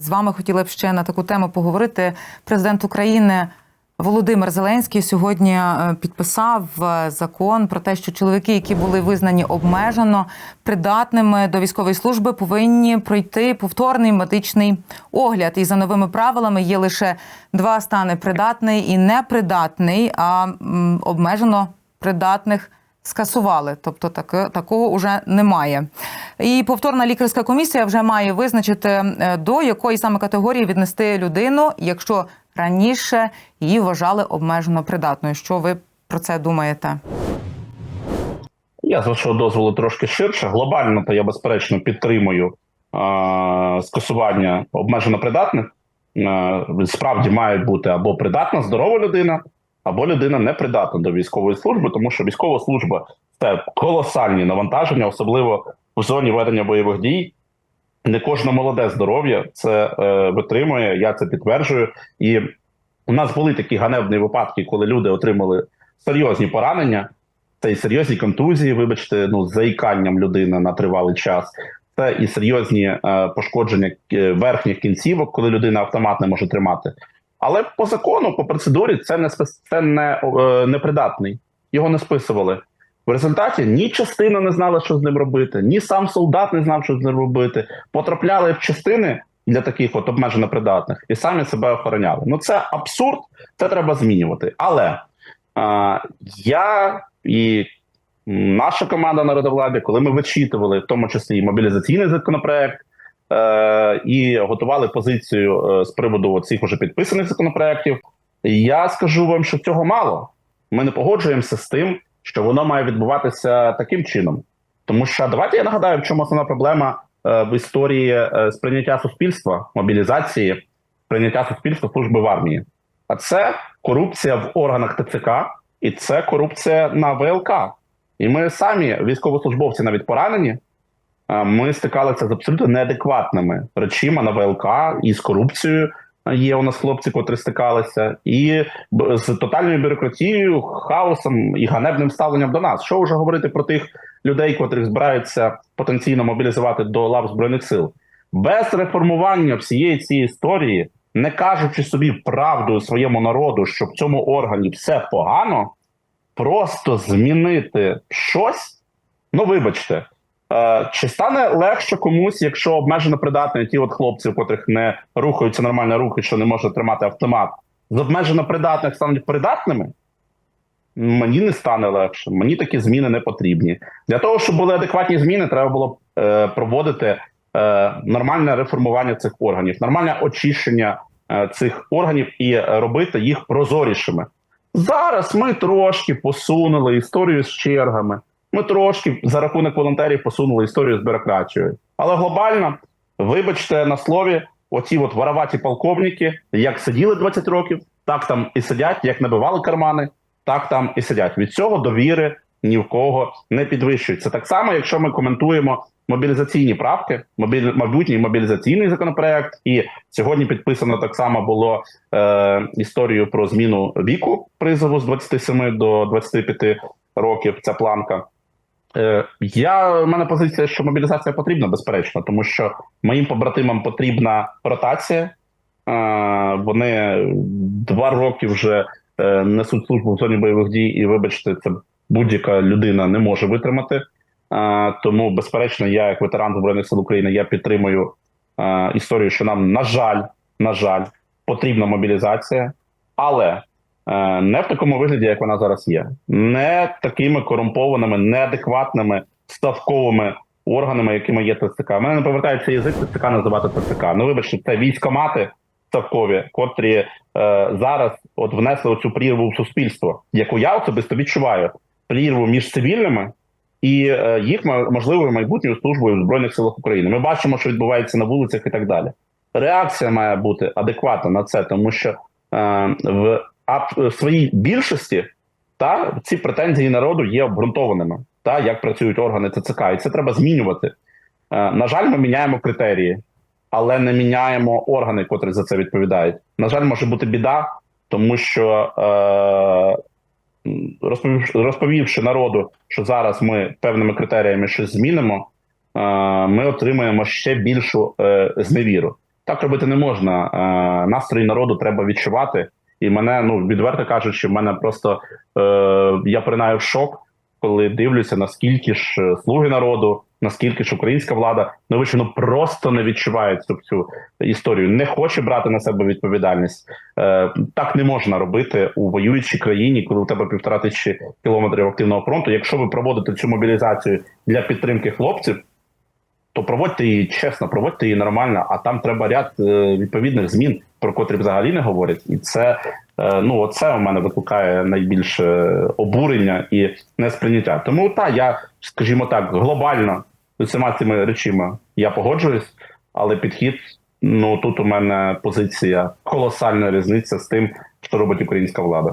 З вами хотіла б ще на таку тему поговорити. Президент України Володимир Зеленський сьогодні е, підписав е, закон про те, що чоловіки, які були визнані обмежено придатними до військової служби, повинні пройти повторний медичний огляд. І за новими правилами є лише два стани придатний і непридатний, а обмежено придатних скасували, тобто так, такого вже немає. І повторна лікарська комісія вже має визначити, е, до якої саме категорії віднести людину, якщо раніше її вважали обмежено придатною. Що ви про це думаєте? Я з вашого дозволу трошки ширше. Глобально, то я безперечно підтримую е- скасування обмежено придатних. Е- справді має бути або придатна, здорова людина, або людина не придатна до військової служби, тому що військова служба це колосальні навантаження, особливо в зоні ведення бойових дій. Не кожне молоде здоров'я це е, витримує. Я це підтверджую. І у нас були такі ганебні випадки, коли люди отримали серйозні поранення. Це і серйозні контузії, вибачте, ну заїканням людини на тривалий час. Це і серйозні е, пошкодження е, верхніх кінцівок, коли людина автомат не може тримати. Але по закону, по процедурі, це не це не е, непридатний. Його не списували. В результаті ні частина не знала, що з ним робити, ні сам солдат не знав, що з ним робити. Потрапляли в частини для таких от обмежено придатних і самі себе охороняли. Ну це абсурд, це треба змінювати. Але е, я і наша команда народовладі, коли ми вичитували в тому числі і мобілізаційний законопроект. Е, і готували позицію е, з приводу цих уже підписаних законопроєктів. Я скажу вам, що цього мало. Ми не погоджуємося з тим, що воно має відбуватися таким чином. Тому що давайте я нагадаю, в чому основна проблема е, в історії е, сприйняття суспільства, мобілізації, сприйняття суспільства служби в армії. А це корупція в органах ТЦК і це корупція на ВЛК. І ми самі, військовослужбовці, навіть поранені, ми стикалися з абсолютно неадекватними речима на ВЛК і з корупцією. Є у нас хлопці, котрі стикалися, і з тотальною бюрократією, хаосом і ганебним ставленням до нас. Що вже говорити про тих людей, котрих збираються потенційно мобілізувати до лав збройних сил? Без реформування всієї цієї історії, не кажучи собі правду своєму народу, що в цьому органі все погано, просто змінити щось. Ну, вибачте, Е, Чи стане легше комусь, якщо обмежено придатні ті от хлопці, у котрих не рухаються нормально руки, що не можуть тримати автомат, з обмежено придатних стануть придатними? Мені не стане легше. Мені такі зміни не потрібні. Для того, щоб були адекватні зміни, треба було е, проводити е, нормальне реформування цих органів, нормальне очищення е, цих органів і е, робити їх прозорішими. Зараз ми трошки посунули історію з чергами. Ми трошки за рахунок волонтерів посунули історію з бюрократією. Але глобально, вибачте на слові, оці от вороваті полковники, як сиділи 20 років, так там і сидять, як набивали кармани, так там і сидять. Від цього довіри ні в кого не підвищується. Так само, якщо ми коментуємо мобілізаційні правки, мобіль, майбутній мобілізаційний законопроект, і сьогодні підписано так само було е, історію про зміну віку призову з 27 до 25 років. Ця планка. Е, Я в мене позиція, що мобілізація потрібна, безперечно, тому що моїм побратимам потрібна ротація. Е, Вони два роки вже е, несуть службу в зоні бойових дій, і вибачте, це будь-яка людина не може витримати. Тому, безперечно, я, як ветеран збройних сил України, я підтримую історію, що нам, на жаль, на жаль, потрібна мобілізація, але не в такому вигляді, як вона зараз є, не такими корумпованими, неадекватними ставковими органами, якими є ТЦК. У Мене не повертається язик ТЦК називати ТЦК. Ну вибачте, це військомати ставкові, котрі е, зараз от внесли оцю прірву в суспільство, яку я особисто відчуваю прірву між цивільними. І е, їх мо- можливою майбутньою службою в збройних силах України. Ми бачимо, що відбувається на вулицях і так далі. Реакція має бути адекватна на це, тому що е, в а в своїй більшості та ці претензії народу є обґрунтованими, та як працюють органи ТЦК, і це треба змінювати. Е, на жаль, ми міняємо критерії, але не міняємо органи, котрі за це відповідають. На жаль, може бути біда, тому що е, розповівши, народу, що зараз ми певними критеріями щось змінимо, е, ми отримаємо ще більшу е, зневіру. Так робити не можна. Е, народу треба відчувати. І мене, ну відверто кажучи, в мене просто е, я принаю шок, коли дивлюся, наскільки ж е, слуги народу, наскільки ж українська влада ну вище, ну просто не відчуває цю, цю історію, не хоче брати на себе відповідальність. Е, так не можна робити у воюючій країні, коли у тебе півтора тисячі кілометрів активного фронту. Якщо ви проводите цю мобілізацію для підтримки хлопців, то проводьте її чесно, проводьте її нормально, а там треба ряд е, відповідних змін, про котрі взагалі не говорять, і це е, ну оце у мене викликає найбільше обурення і несприйняття. Тому та я, скажімо так, глобально з усіма цими речами я погоджуюсь, але підхід. Ну тут у мене позиція колосальна різниця з тим, що робить українська влада.